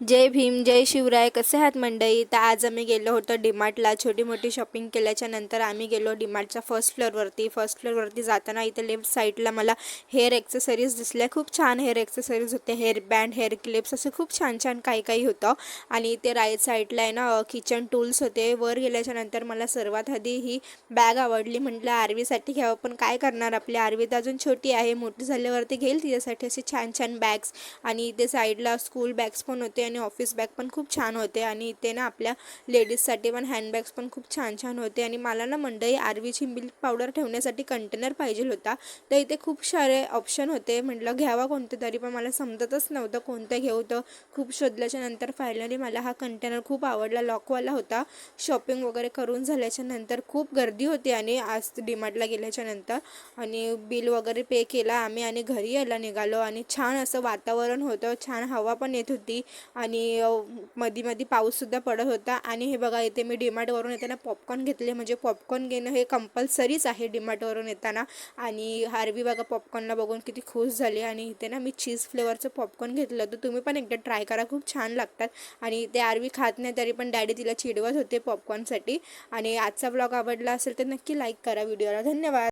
जय भीम जय शिवराय कसे आहात मंडई तर आज आम्ही गेलो होतो डीमार्टला. छोटी मोठी शॉपिंग केल्याच्यानंतर आम्ही गेलो डीमार्टच्या फर्स्ट फ्लोअरवरती फर्स्ट फ्लोअरवरती जाताना इथे लेफ्ट साईडला मला हेअर एक्सेसरीज दिसल्या. खूप छान हेअर एक्सेसरीज होते. हेअर बँड हेअर क्लिप्स असं खूप छान छान काही काही होतं. आणि इथे राईट साईडला आहे ना किचन टूल्स होते. वर गेल्याच्यानंतर मला सर्वात आधी ही बॅग आवडली. म्हटलं आरवीसाठी घ्यावं. पण काय करणार? आपली आरवी तर अजून छोटी आहे. मोठी झाल्यावरती घेईल तिच्यासाठी असे छान छान बॅग्स आणि इथे साईडला स्कूल बॅग्स पण होते. आणि ऑफिस बॅग पण खूप छान होते आणि इथे ना आपल्या लेडीजसाठी पण हँडबॅग्स पण खूप छान छान होते आणि मला ना मंडई आरवीची मिल्क पावडर ठेवण्यासाठी कंटेनर पाहिजे होता. तर इथे खूप सारे ऑप्शन होते. म्हटलं घ्यावा कोणते तरी पण मला समजतच नव्हतं कोणतं घेऊ. तर खूप शोधल्याच्या नंतर फायनली मला हा कंटेनर खूप आवडला. लॉकवाला होता. शॉपिंग वगैरे करून झाल्याच्यानंतर खूप गर्दी होती आणि आज डीमार्टला गेल्याच्यानंतर. आणि बिल वगैरे पे केला आम्ही आणि घरी यायला निघालो. आणि छान असं वातावरण होतं. छान हवा पण येत होती. आणि मध्ये मधी मधी पाऊससुद्धा पडत होता. आणि हे बघा इथे मी डीमार्टवरून येताना पॉपकॉर्न घेतले. म्हणजे पॉपकॉर्न घेणं हे कंपल्सरीच आहे डीमार्टवरून येताना. आणि हार्वी बघा पॉपकॉर्नला बघून किती खुश झाली. आणि इथे ना मी चीज फ्लेवरचं पॉपकॉर्न घेतलं तर तुम्ही पण एकदा ट्राय करा. खूप छान लागतात. आणि ते आरवी खात नाही तरी पण डॅडी तिला चिडवत होते पॉपकॉर्नसाठी आणि आजचा ब्लॉग आवडला असेल तर नक्की लाईक करा. व्हिडिओला धन्यवाद.